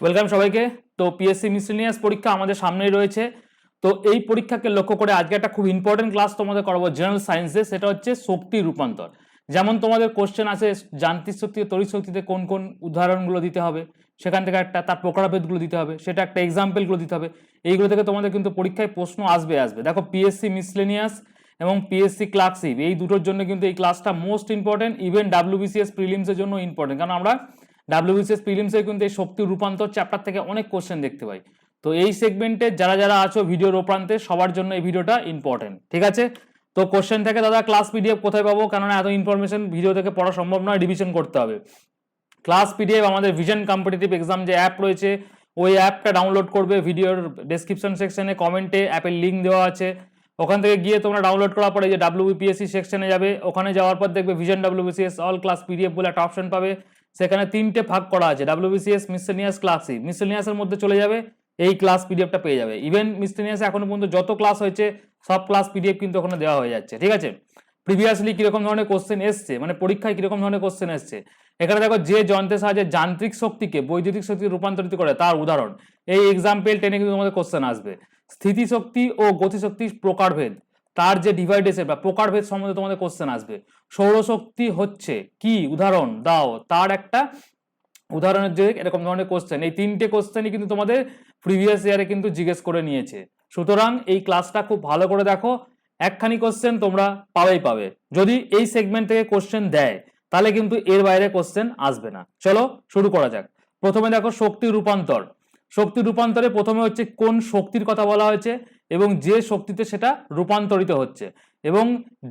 Welcome সবাইকে। তো PSC miscellaneous পরীক্ষা আমাদের সামনেই রয়েছে। তো এই পরীক্ষাকে লক্ষ্য করে আজকে একটা খুব ইম্পর্টেন্ট ক্লাস তোমাদের করাবো জেনারেল সায়েন্সে সেটা হচ্ছে শক্তি রূপান্তর। যেমন তোমাদের কোশ্চেন আছে, যান্ত্রিক শক্তি তড়িৎ শক্তিতে কোন কোন উদাহরণগুলো দিতে হবে, সেখান থেকে একটা, তার প্রকারভেদগুলো দিতে হবে, সেটা একটা এক্সাম্পলগুলো দিতে হবে। এইগুলো থেকে তোমাদের কিন্তু পরীক্ষায় প্রশ্ন আসবে আসবে। দেখো পিএসসি মিসলেনিয়াস এবং পিএসসি ক্লার্কশিপ এই দুটোর জন্য কিন্তু এই ক্লাসটা মোস্ট ইম্পর্টেন্ট ইভেন ডাব্লিউবিসিএস প্রিলিমসের জন্য ইম্পর্টেন্ট কারণ আমরা ডাব্লিউবিসিএস প্রিলিমসে কিন্তু এই শক্তি রূপান্তর চ্যাপ্টার থেকে অনেক কোশ্চেন দেখতে পাই। তো এই সেগমেন্টে যারা যারা আছো ভিডিওর ওপ্রান্তে, সবার জন্য এই ভিডিওটা ইম্পর্টেন্ট ঠিক আছে? তো কোশ্চেন থেকে, দাদা ক্লাস পিডিএফ কোথায় পাবো? কেননা এত ইনফরমেশন ভিডিও থেকে পড়া সম্ভব নয় রিভিশন করতে হবে। ক্লাস পিডিএফ আমাদের ভিশন কম্পিটিটিভ এক্সাম যে অ্যাপ রয়েছে, ওই অ্যাপটা ডাউনলোড করবে ভিডিওর ডেসক্রিপশন সেকশনে কমেন্টে অ্যাপের লিঙ্ক দেওয়া আছে। ওখান থেকে গিয়ে তোমরা ডাউনলোড করার পরে যে ডাব্লিউবিপিএসসি সেকশনে যাবে, ওখানে যাওয়ার পর দেখবে Vision WBCS all class PDF বলে একটা অপশন পাবে। সেখানে তিনটে ভাগ করা আছে ডাব্লিউবিসিএস মিসেনিয়াস ক্লাসি মিসেনিয়াসের মধ্যে চলে যাবে, এই ক্লাস পিডিএফটা পেয়ে যাবে। ইভেন মিসেনিয়াস এখনও পর্যন্ত যত ক্লাস হয়েছে, সব ক্লাস পিডিএফ কিন্তু ওখানে দেওয়া হয়ে যাচ্ছে, ঠিক আছে? প্রিভিয়াসলি কীরকম ধরনের কোশ্চেন এসছে মানে পরীক্ষায় কীরকম ধরনের কোশ্চেন এসছে? এখানে দেখো যে যন্ত্রের সাহায্যে যান্ত্রিক শক্তিকে বৈদ্যুতিক শক্তিতে রূপান্তরিত করে, তার উদাহরণ। এই এক্সাম্পল টেনে কিন্তু তোমাদের কোশ্চেন আসবে। স্থিতিশক্তি ও গতিশক্তির প্রকারভেদ। তার যে ডিভাইডেশন বা প্রকারভেদ সম্বন্ধে তোমাদের কোশ্চেন আসবে। সৌরশক্তি হচ্ছে কি? উদাহরণ দাও। তার একটা উদাহরণের যে এরকম ধরনের কোশ্চেন এই তিনটে কোশ্চেনই কিন্তু তোমাদের প্রিভিয়াস ইয়ারে কিন্তু জিজ্ঞেস করে নিয়েছে। সুতরাং এই ক্লাসটা খুব ভালো করে দেখো। একখানি কোশ্চেন তোমরা পাবেই পাবে। যদি এই সেগমেন্ট থেকে কোশ্চেন দেয়, তাহলে কিন্তু এর বাইরে কোশ্চেন আসবে না। চলো শুরু করা যাক। প্রথমে দেখো শক্তি রূপান্তর। শক্তি রূপান্তরে প্রথমে হচ্ছে কোন শক্তির কথা বলা হয়েছে? এবং যে শক্তিতে সেটা রূপান্তরিত হচ্ছে এবং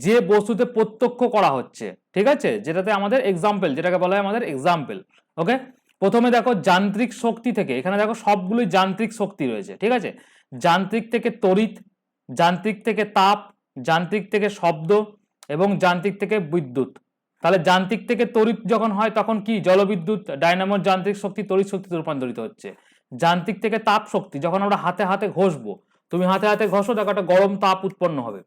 যে বস্তুতে প্রত্যক্ষ করা হচ্ছে, ঠিক আছে? যেটাতে আমাদের এক্সাম্পল যেটাকে বলা হয় আমাদের এক্সাম্পল ওকে প্রথমে দেখো যান্ত্রিক শক্তি থেকে, এখানে দেখো সবগুলোই যান্ত্রিক শক্তি রয়েছে, ঠিক আছে? যান্ত্রিক থেকে তড়িৎ, যান্ত্রিক থেকে তাপ, যান্ত্রিক থেকে শব্দ এবং যান্ত্রিক থেকে বিদ্যুৎ। তাহলে যান্ত্রিক থেকে তড়িৎ যখন হয় তখন কি? জলবিদ্যুৎ, ডায়নামোর যান্ত্রিক শক্তি তড়িৎ শক্তিতে রূপান্তরিত হচ্ছে। যান্ত্রিক থেকে তাপ শক্তি, যখন আমরা হাতে হাতে ঘষবো তুমি হাতে হাতে ঘষো, দেখো একটা গরম তাপ উৎপন্ন হবে।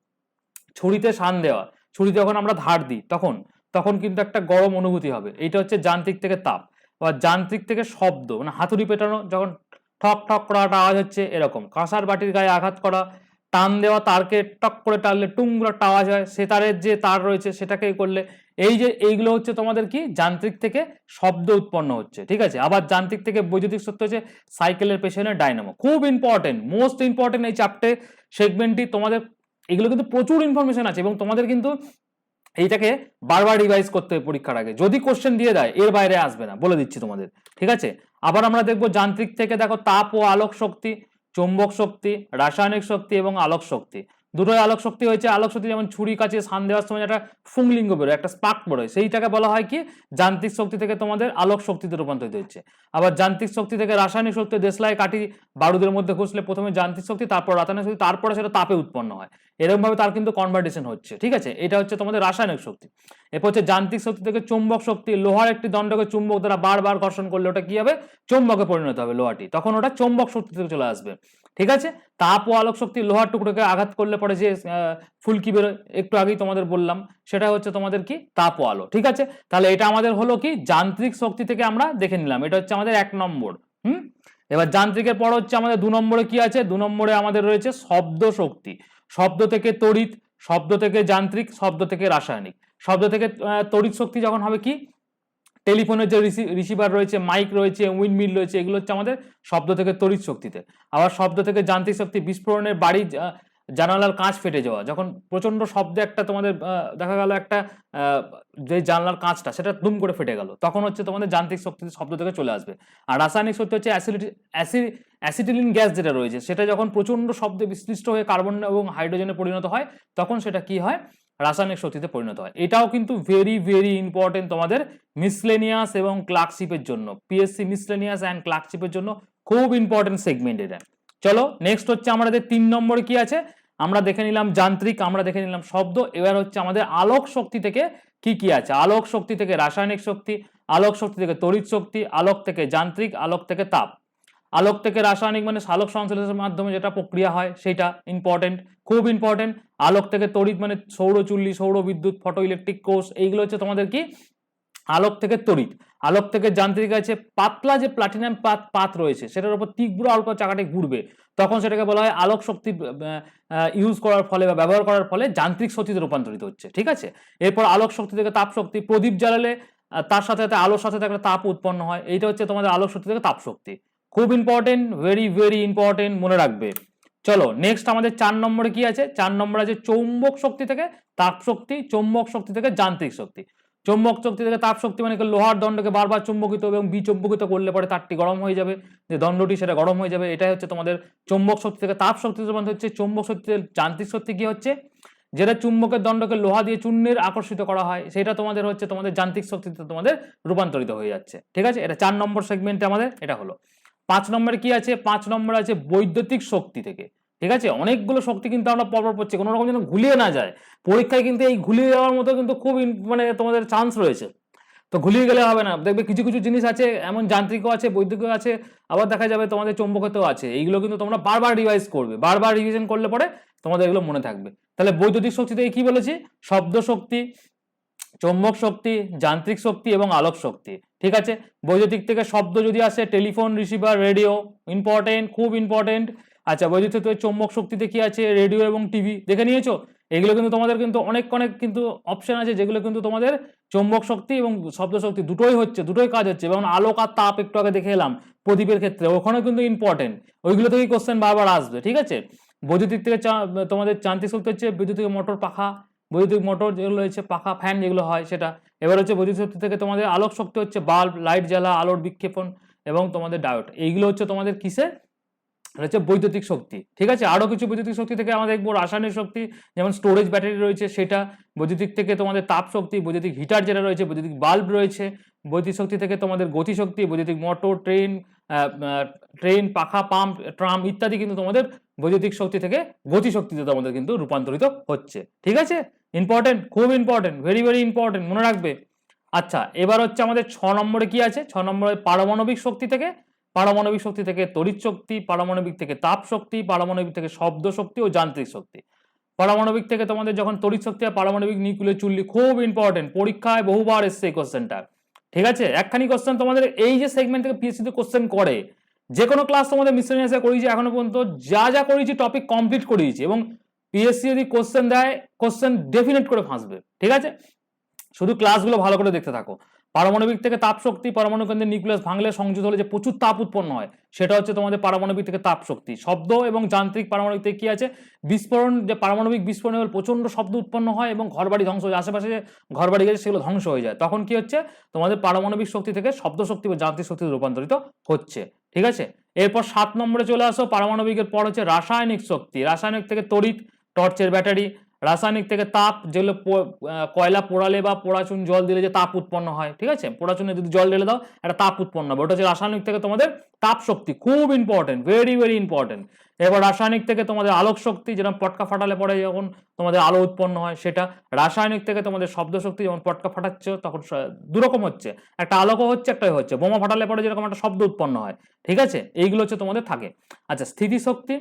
ছুরিতে শান দেওয়া ছুরি যখন আমরা ধার দিই, তখন তখন কিন্তু একটা গরম অনুভূতি হবে। এইটা হচ্ছে যান্ত্রিক থেকে তাপ। বা যান্ত্রিক থেকে শব্দ মানে হাতুড়ি পেটানো, যখন ঠক ঠক করা একটা আওয়াজ হচ্ছে এরকম। কাঁসার বাটির গায়ে আঘাত করা, টান দেওয়া, তারকে টক করে টানলে টুং করে একটা আওয়াজ হয়। সে তারের যে তার রয়েছে সেটাকে করলে এই যে এইগুলো হচ্ছে তোমাদের কি? যান্ত্রিক থেকে শব্দ উৎপন্ন হচ্ছে, ঠিক আছে? আবার যান্ত্রিক থেকে বৈদ্যুতিক সত্য হচ্ছে সাইকেলের পেছনে ডাইনামো। খুব ইম্পর্টেন্ট মোস্ট ইম্পর্টেন্ট এই চারটে সেগমেন্টটি তোমাদের, এগুলো কিন্তু প্রচুর ইনফরমেশন আছে এবং তোমাদের কিন্তু এইটাকে বারবার রিভাইজ করতে হবে পরীক্ষার আগে। যদি কোশ্চেন দিয়ে দেয়, এর বাইরে আসবে না, বলে দিচ্ছি তোমাদের, ঠিক আছে? আবার আমরা দেখব যান্ত্রিক থেকে দেখো তাপ ও আলোক শক্তি, চৌম্বক শক্তি, রাসায়নিক শক্তি এবং আলোক শক্তি। দুটোই আলোক শক্তি হয়েছে। আলোক শক্তি যেমন ছুরি কাছে সান দেওয়ার সময় একটা ফুংলিঙ্গ বেরোয়, একটা স্পার্ক বেরোয়। সেইটাকে বলা হয় কি? যান্ত্রিক শক্তি থেকে তোমাদের আলোক শক্তিতে রূপান্তরিত হচ্ছে। আবার যান্ত্রিক শক্তি থেকে রাসায়নিক শক্তি, দেশলাই, কাঠি, বারুদের মধ্যে ঘষলে প্রথমে যান্ত্রিক শক্তি, তারপর রাসায়নিক শক্তি, তারপরে সেটা তাপে উৎপন্ন হয়। এরকমভাবে তার কিন্তু কনভার্টেশন হচ্ছে, ঠিক আছে? এটা হচ্ছে তোমাদের রাসায়নিক শক্তি। এরপর হচ্ছে যান্ত্রিক শক্তি থেকে চুম্বক শক্তি, লোহার একটি দণ্ডকে চুম্বক দ্বারা বারবার ঘর্ষণ করলে ওটা কি হবে? চুম্বকে পরিণত হবে লোহাটি। তখন ওটা চুম্বক শক্তি থেকে চলে আসবে। ঠিক আছে? তাপ ও আলোক শক্তি লোহার টুকরোকে আঘাত করলে পরে যে ফুলকি বেরোয়? একটু আগেই তোমাদের বললাম। সেটা হচ্ছে তোমাদের কি? তাপ ও আলো। ঠিক আছে? তাহলে এটা আমাদের হলো কি? যান্ত্রিক শক্তি থেকে আমরা দেখে নিলাম। এটা হচ্ছে আমাদের এক নম্বর। হুম? এবার যান্ত্রিকের পর হচ্ছে আমাদের দু নম্বরে কি আছে? দু নম্বরে আমাদের রয়েছে শব্দ শক্তি। শব্দ থেকে তড়িৎ, শব্দ থেকে যান্ত্রিক, শব্দ থেকে রাসায়নিক। শব্দ থেকে তড়িৎ শক্তি যখন হবে কি? টেলিফোনের যে রিসিভার রয়েছে, মাইক রয়েছে, উইন্ডমিল রয়েছে, এগুলো হচ্ছে আমাদের শব্দ থেকে তড়িৎ শক্তিতে। আবার শব্দ থেকে যান্ত্রিক শক্তি, বিস্ফোরণের বাড়ি জানালার কাঁচ ফেটে যাওয়া। যখন প্রচণ্ড শব্দে একটা তোমাদের দেখা গেল একটা যে জানলার কাঁচটা, সেটা দুম করে ফেটে গেল। তখন হচ্ছে তোমাদের যান্ত্রিক শক্তি শব্দ থেকে চলে আসবে। আর রাসায়নিক শক্তি হচ্ছে অ্যাসিডিটি অ্যাসিড অ্যাসিটিলিন গ্যাস যেটা রয়েছে, সেটা যখন প্রচণ্ড শব্দে বিশ্লিষ্ট হয়ে কার্বন এবং হাইড্রোজেনে পরিণত হয়, তখন সেটা কি হয়? রাসায়নিক শক্তিতে পরিণত হয়। এটাও কিন্তু ভেরি ভেরি ইম্পর্টেন্ট তোমাদের মিসলেনিয়াস এবং ক্লার্কশিপের জন্য। পিএসসি মিসলেনিয়াস অ্যান্ড ক্লার্কশিপের জন্য খুব ইম্পর্টেন্ট সেগমেন্ট এটা। চলো নেক্সট হচ্ছে আমাদের তিন নম্বরে কি আছে? আমরা দেখে নিলাম যান্ত্রিক, আমরা দেখে নিলাম শব্দ। এবার হচ্ছে আমাদের আলোক শক্তি থেকে কি কি আছে? আলোক শক্তি থেকে রাসায়নিক শক্তি, আলোক শক্তি থেকে তড়িৎ শক্তি, আলোক থেকে যান্ত্রিক, আলোক থেকে তাপ। আলোক থেকে রাসায়নিক মানে সালোক সংশ্লেষের মাধ্যমে যেটা প্রক্রিয়া হয়, সেটা ইম্পর্টেন্ট খুব ইম্পর্টেন্ট আলোক থেকে তড়িৎ মানে সৌর চুল্লি, সৌর বিদ্যুৎ ফটো ইলেকট্রিক কোষ, এইগুলো হচ্ছে তোমাদের কি? আলোক থেকে তড়িৎ। আলোক থেকে যান্ত্রিক আছে, পাতলা যে প্লাটিনাম পাত পাত রয়েছে, সেটার উপর তীব্র আলোক চাকাটি ঘুরবে। তখন সেটাকে বলা হয় আলোক শক্তি ইউজ করার ফলে বা ব্যবহার করার ফলে যান্ত্রিক শক্তিতে রূপান্তরিত হচ্ছে, ঠিক আছে? এরপর আলোক শক্তি থেকে তাপ শক্তি, প্রদীপ জ্বালালে তার সাথে সাথে আলোর সাথে একটা তাপ উৎপন্ন হয়। এইটা হচ্ছে তোমাদের আলোক শক্তি থেকে তাপ শক্তি। খুব ইম্পর্টেন্ট ভেরি ভেরি ইম্পর্টেন্ট মনে রাখবে। চলো নেক্সট আমাদের চার নম্বরে কি আছে? চার নম্বর আছে চৌম্বক শক্তি থেকে তাপ শক্তি, চৌম্বক শক্তি থেকে যান্ত্রিক শক্তি। চৌম্বক শক্তি থেকে তাপ শক্তি মানে লোহার দণ্ডকে বারবার চুম্বকিত এবং বিচুম্বকিত করলে পরে তারটি গরম হয়ে যাবে। যে দণ্ডটি সেটা গরম হয়ে যাবে, এটাই হচ্ছে তোমাদের চৌম্বক শক্তি থেকে তাপ শক্তি রূপান্তর হচ্ছে চৌম্বক শক্তি যান্ত্রিক শক্তি কি হচ্ছে? যেটা চুম্বকের দণ্ডকে লোহা দিয়ে চূর্ণের আকর্ষিত করা হয়, সেটা তোমাদের হচ্ছে তোমাদের যান্ত্রিক শক্তিতে তোমাদের রূপান্তরিত হয়ে যাচ্ছে। ঠিক আছে? এটা চার নম্বর সেগমেন্টে আমাদের, এটা হলো। পাঁচ নম্বরে কি আছে? পাঁচ নম্বরে আছে বৈদ্যুতিক শক্তি থেকে। ঠিক আছে? অনেকগুলো শক্তি কিন্তু আমরা পরপর পড়ছি। কোনো রকম যেন ঘুলিয়ে না যায়। পরীক্ষায় কিন্তু এই ঘুলিয়ে যাওয়ার মতো কিন্তু খুব মানে তোমাদের চান্স রয়েছে। তো ঘুলিয়ে গেলে হবে না। দেখবে কিছু কিছু জিনিস আছে, এমন যান্ত্রিকও আছে, বৈদ্যুতিকও আছে, আবার দেখা যাবে তোমাদের চৌম্বকতেও আছে। এইগুলো কিন্তু তোমরা বারবার রিভাইজ করবে। বারবার রিভিশন করলে পরে তোমাদের এগুলো মনে থাকবে। তাহলে বৈদ্যুতিক শক্তি থেকে কি বলেছি? শব্দ শক্তি, চৌম্বক শক্তি, যান্ত্রিক শক্তি এবং আলোক শক্তি। ঠিক আছে? বৈদ্যুতিক থেকে শব্দ যদি আসে টেলিফোন রিসিভার রেডিও ইম্পর্টেন্ট খুব ইম্পর্টেন্ট আচ্ছা বৈদ্যুতিক থেকে চৌম্বক শক্তিতে কি আছে? রেডিও এবং টিভি দেখে নিয়েছো? এগুলো কিন্তু তোমাদের কিন্তু অনেক অনেক কিন্তু অপশন আছে, যেগুলো কিন্তু তোমাদের চৌম্বক শক্তি এবং শব্দ শক্তি দুটোই হচ্ছে, দুটোই কাজ হচ্ছে। যেমন আলোক আর তাপ একটু আগে দেখে এলাম, প্রদীপের ক্ষেত্রে, ওখানেও কিন্তু ইম্পর্টেন্ট ওইগুলো থেকেই কোশ্চেন বারবার আসবে, ঠিক আছে? বৈদ্যুতিক থেকে তোমাদের যান্ত্রিক শক্তি হচ্ছে, বৈদ্যুতিক মোটর পাখা বৈদ্যুতিক মোটর যেগুলো রয়েছে, পাখা ফ্যান যেগুলো হয় সেটা। এবার হচ্ছে বৈদ্যুতিক শক্তি থেকে তোমাদের আলোক শক্তি হচ্ছে বাল্ব লাইট জ্বালা, আলোর বিক্ষেপণ এবং তোমাদের ডায়োড এইগুলো হচ্ছে তোমাদের এটা হচ্ছে বৈদ্যুতিক শক্তি। ঠিক আছে? আরও কিছু বৈদ্যুতিক শক্তি থেকে আমরা দেখব, রাসায়নিক শক্তি, যেমন স্টোরেজ ব্যাটারি রয়েছে সেটা, বৈদ্যুতিক থেকে তোমাদের তাপ শক্তি, বৈদ্যুতিক হিটার যেটা রয়েছে, বৈদ্যুতিক বাল্ব রয়েছে, বৈদ্যুতিক শক্তি থেকে তোমাদের গতি শক্তি, বৈদ্যুতিক মোটর ট্রেন ট্রেন পাখা পাম্প ট্রাম ইত্যাদি কিন্তু তোমাদের বৈদ্যুতিক শক্তি থেকে গতি শক্তিতে তোমাদের কিন্তু রূপান্তরিত হচ্ছে। ঠিক আছে? ইম্পর্টেন্ট খুব ইম্পর্টেন্ট ভেরি ভেরি ইম্পর্টেন্ট মনে রাখবে। আচ্ছা এবার হচ্ছে আমাদের ছ নম্বরে কি আছে? ছ নম্বরে পারমাণবিক শক্তি থেকে, পারমাণবিক শক্তি থেকে তড়িৎ শক্তি, পারমাণবিক থেকে তাপ শক্তি, পারমাণবিক থেকে শব্দ শক্তি ও যান্ত্রিক শক্তি। পারমাণবিক থেকে তোমাদের যখন তড়িৎ শক্তি আর পারমাণবিক নিউক্লিয়ার চুল্লি, খুব ইম্পর্টেন্ট পরীক্ষায় বহুবার এসছে এই কোশ্চেনটা ঠিক আছে? একখানি কোশ্চেন তোমাদের এই যে সেগমেন্ট থেকে পিএসসি তে কোশ্চেন করে যে কোনো ক্লাস তোমাদের মিসলেনিয়াসে করিয়েছি, এখনও পর্যন্ত যা যা করিয়েছি টপিক কমপ্লিট করিয়েছি এবং পিএসসি যদি কোশ্চেন দেয় কোশ্চেন ডেফিনেট করে ফাঁসবে, ঠিক আছে? শুধু ক্লাসগুলো ভালো করে দেখতে থাকো। পারমাণবিক থেকে তাপ শক্তি পারমাণবিক কেন্দ্রের নিউক্লিয়াস ভাঙলে সংযুক্ত হলে যে প্রচুর তাপ উৎপন্ন হয়, সেটা হচ্ছে তোমাদের পারমাণবিক থেকে তাপ শক্তি শব্দ এবং যান্ত্রিক পারমাণবিক থেকে কি আছে? বিস্ফোরণ, যে পারমাণবিক বিস্ফোরণে প্রচণ্ড শব্দ উৎপন্ন হয় এবং ঘরবাড়ি ধ্বংস হয়ে আশেপাশে যে ঘরবাড়ি গেছে, সেগুলো ধ্বংস হয়ে যায়। তখন কি হচ্ছে? তোমাদের পারমাণবিক শক্তি থেকে শব্দ শক্তি বা যান্ত্রিক শক্তিতে রূপান্তরিত হচ্ছে, ঠিক আছে? এরপর সাত নম্বরে চলে আসো। পারমাণবিকের পর হচ্ছে রাসায়নিক শক্তি। রাসায়নিক থেকে তড়িৎ টর্চের ব্যাটারি, রাসায়নিক থেকে তাপ যেগুলো কয়লা পোড়ালে বা পোড়াচুন জল দিলে যে তাপ উৎপন্ন হয়, ঠিক আছে? পোড়াচুনে যদি জল ঢেলে দাও, একটা তাপ উৎপন্ন হবে। ওটা হচ্ছে রাসায়নিক থেকে তোমাদের তাপ শক্তি, খুব ইম্পর্টেন্ট ভেরি ভেরি ইম্পর্টেন্ট এবার রাসায়নিক থেকে তোমাদের আলোক শক্তি, যেরকম পটকা ফাটালে পরে যখন তোমাদের আলো উৎপন্ন হয়, সেটা রাসায়নিক থেকে তোমাদের শব্দ শক্তি যখন পটকা ফাটাচ্ছ, তখন দুরকম হচ্ছে। একটা আলোকও হচ্ছে, একটাই হচ্ছে। বোমা ফাটালে পরে যেরকম একটা শব্দ উৎপন্ন হয়, ঠিক আছে? এইগুলো হচ্ছে তোমাদের থাকে। আচ্ছা স্থিতিশক্তি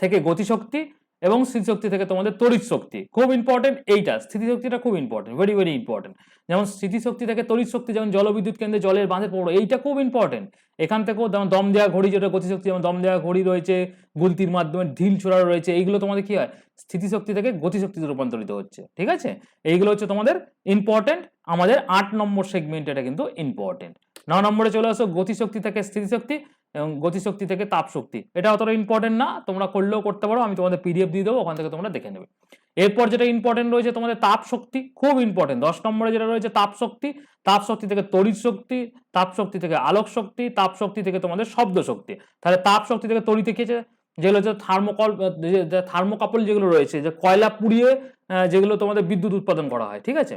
থেকে গতিশক্তি এবং স্মৃতিশক্তি থেকে তোমাদের তড়িৎ শক্তি। খুব ইম্পর্টেন্ট এইটা, স্থিতিশক্তিটা খুব ইম্পর্টেন্ট ভেরি ভেরি ইম্পর্টেন্ট যেমন স্মৃতিশক্তি থেকে তড়িৎ শক্তি, যেমন জলবিদ্যুৎ কেন্দ্রে জলের বাঁধে পড়ো, এইটা খুব ইম্পর্টেন্ট এখান থেকেও যেমন দম দেওয়া ঘড়ি, যেটা গতিশক্তি, যেমন দম দেওয়া ঘড়ি রয়েছে, গুলতির মাধ্যমে ঢিল ছোড়ানো রয়েছে, এইগুলো তোমাদের কি হয়? স্থিতিশক্তি থেকে গতিশক্তিতে রূপান্তরিত হচ্ছে, ঠিক আছে? এইগুলো হচ্ছে তোমাদের ইম্পর্টেন্ট আমাদের আট নম্বর সেগমেন্ট এটা কিন্তু ইম্পর্টেন্ট ন নম্বরে চলে আসো, গতিশক্তি থেকে স্থিতিশক্তি এবং গতিশক্তি থেকে তাপ শক্তি এটা অতটা ইম্পর্টেন্ট না, তোমরা করলেও করতে পারো, আমি তোমাদের পিডিএফ দিয়ে দেবো, ওখান থেকে তোমরা দেখে নেবে। এরপর যেটা ইম্পর্টেন্ট রয়েছে, তোমাদের তাপ শক্তি খুব ইম্পর্টেন্ট দশ নম্বরে যেটা রয়েছে তাপ শক্তি তাপ শক্তি থেকে তড়িৎ শক্তি তাপ শক্তি থেকে আলোক শক্তি তাপ শক্তি থেকে তোমাদের শব্দ শক্তি। তাহলে তাপ শক্তি থেকে তড়িৎ খেয়েছে যেগুলো হচ্ছে থার্মোকল থার্মোকাপল যেগুলো রয়েছে, যে কয়লা পুড়িয়ে যেগুলো তোমাদের বিদ্যুৎ উৎপাদন করা হয়, ঠিক আছে?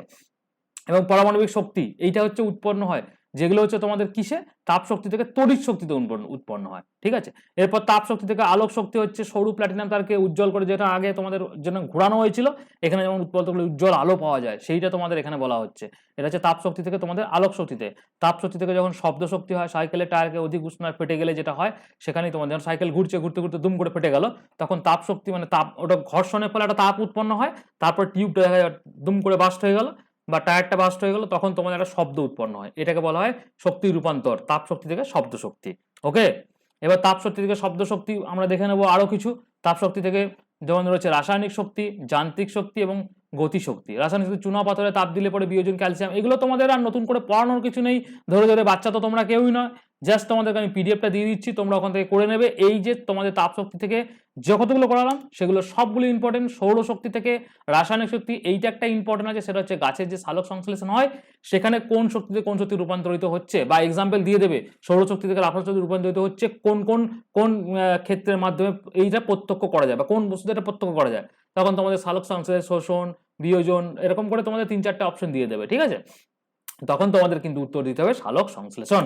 এবং পারমাণবিক শক্তি, এইটা হচ্ছে উৎপন্ন হয় যেগুলো হচ্ছে তোমাদের কিসে? তাপ শক্তি থেকে তড়িৎ শক্তিতে উৎপন্ন হয়, ঠিক আছে? এরপর তাপ শক্তি থেকে আলোক শক্তি হচ্ছে সরু প্ল্যাটিনাম তারকে উজ্জ্বল করে, যেটা আগে তোমাদের জন্য ঘোরানো হয়েছিল, এখানে যেমন উৎপন্ন করলে উজ্জ্বল আলো পাওয়া যায়, সেইটা তোমাদের এখানে বলা হচ্ছে। এটা হচ্ছে তাপ শক্তি থেকে তোমাদের আলোক শক্তিতে। তাপ শক্তি থেকে যখন শব্দ শক্তি হয় সাইকেলের টায়ারকে অধিক উষ্ণায় ফেটে গেলে যেটা হয়, সেখানেই তোমাদের যখন সাইকেল ঘুরছে, ঘুরতে ঘুরতে দুম করে ফেটে গেল, তখন তাপ শক্তি মানে তাপ, ওটা ঘর্ষণের ফলে একটা তাপ উৎপন্ন হয়, তারপর টিউবটা দেখা যায় দুম করে বাস্ট হয়ে গেল বা টায়ারটা বাস্ট হয়ে গেল, তখন তোমার একটা শব্দ উৎপন্ন হয়। এটাকে বলা হয় শক্তি রূপান্তর, তাপ শক্তি থেকে শব্দ শক্তি। ওকে এবার তাপ শক্তি থেকে শব্দ শক্তি আমরা দেখে নেব আরও কিছু। তাপ শক্তি থেকে যেমন রয়েছে রাসায়নিক শক্তি, যান্ত্রিক শক্তি এবং গতি শক্তি। রাসায়নিক শক্তি, চুনা পাথরে তাপ দিলে পরে বিয়োজন ক্যালসিয়াম এগুলো তোমাদের আর নতুন করে পড়ানোর কিছু নেই। ধরে ধরে বাচ্চা তো তোমরা কেউই নয়। জাস্ট তোমাদেরকে আমি পিডিএফটা দিয়ে দিচ্ছি, তোমরা ওখান থেকে করে নেবে। এই যে তোমাদের তাপ শক্তি থেকে যে কতগুলো করালাম, সেগুলো সবগুলো ইম্পর্টেন্ট সৌরশক্তি থেকে রাসায়নিক শক্তি, এইটা একটা ইম্পর্টেন্ট আছে, সেটা হচ্ছে গাছের যে সালোক সংশ্লেষণ হয়, সেখানে কোন শক্তিতে কোন শক্তি রূপান্তরিত হচ্ছে? বা এক্সাম্পল দিয়ে দেবে সৌরশক্তি থেকে রাসায়নিক শক্তি রূপান্তরিত হচ্ছে, কোন কোন কোন ক্ষেত্রের মাধ্যমে এইটা প্রত্যক্ষ করা যায় বা কোন বস্তুতে এটা প্রত্যক্ষ করা যায়? তখন তোমাদের সালোক সংশ্লেষ, শোষণ, বিয়োজন, এরকম করে তোমাদের তিন, চারটে অপশন দিয়ে দেবে, ঠিক আছে? তখন তোমাদের কিন্তু উত্তর দিতে হবে সালোক সংশ্লেষণ।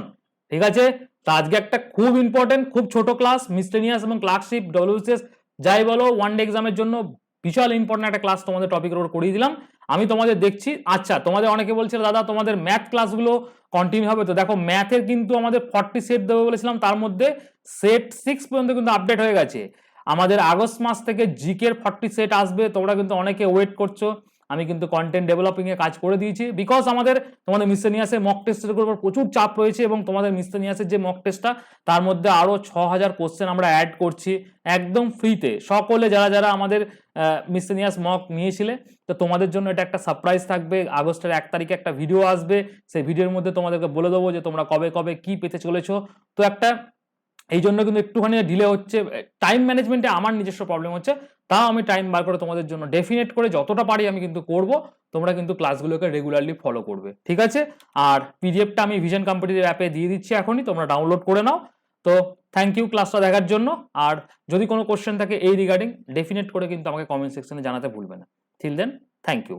ঠিক আছে? তো আজকে একটা খুব ইম্পর্টেন্ট খুব ছোট ক্লাস মিস্টেনিয়াস এবং ক্লার্কশিপ ডব্লিউসিএস যাই বলো ওয়ান ডে এক্সামের জন্য বিশাল ইম্পর্টেন্ট একটা ক্লাস তোমাদের টপিকের উপর করিয়ে দিলাম। আমি তোমাদের দেখছি আচ্ছা তোমাদের অনেকে বলছিল, দাদা, তোমাদের ম্যাথ ক্লাসগুলো কন্টিনিউ হবে। তো দেখো ম্যাথের কিন্তু আমাদের ফর্টি সেট দেবে বলেছিলাম, তার মধ্যে সেট সিক্স পর্যন্ত কিন্তু আপডেট হয়ে গেছে। আমাদের আগস্ট মাস থেকে জিকের ফর্টি সেট আসবে, তোমরা কিন্তু অনেকে ওয়েট করছ। আমি কিন্তু কন্টেন্ট ডেভেলপিং এ কাজ করে দিয়েছি। বিকজ আমাদের, তোমাদের মিসেনিয়াসের মক টেস্টের উপর প্রচুর চাপ রয়েছে এবং তোমাদের মিসেনিয়াসের যে মক টেস্টটা তার মধ্যে আরও ছ হাজার কোশ্চেন আমরা অ্যাড করছি একদম ফ্রিতে সকলে যারা যারা আমাদের মিসেনিয়াস মক নিয়েছিলে, তো তোমাদের জন্য এটা একটা সারপ্রাইজ থাকবে। আগস্টের এক তারিখে একটা ভিডিও আসবে। সেই ভিডিওর মধ্যে তোমাদেরকে বলে দেবো যে তোমরা কবে কবে কি পেতে চলেছো। তো একটা এই জন্য কিন্তু একটুখানি ডিলে হচ্ছে। টাইম ম্যানেজমেন্টে আমার নিজস্ব প্রবলেম হচ্ছে। তাও আমি টাইম বার করে তোমাদের জন্য ডেফিনেট করে যতটা পারি আমি কিন্তু করব। তোমরা কিন্তু ক্লাসগুলোকে রেগুলারলি ফলো করবে। ঠিক আছে? আর পিডিএফটা আমি ভিশন কম্পিটিটিভ অ্যাপে দিয়ে দিচ্ছি এখনই। তোমরা ডাউনলোড করে নাও। তো থ্যাংক ইউ ক্লাসটা দেখার জন্য। আর যদি কোনো কোশ্চেন থাকে এই রিগার্ডিং ডেফিনেট করে কিন্তু আমাকে কমেন্ট সেকশনে জানাতে ভুলবে না। Thiel then thank you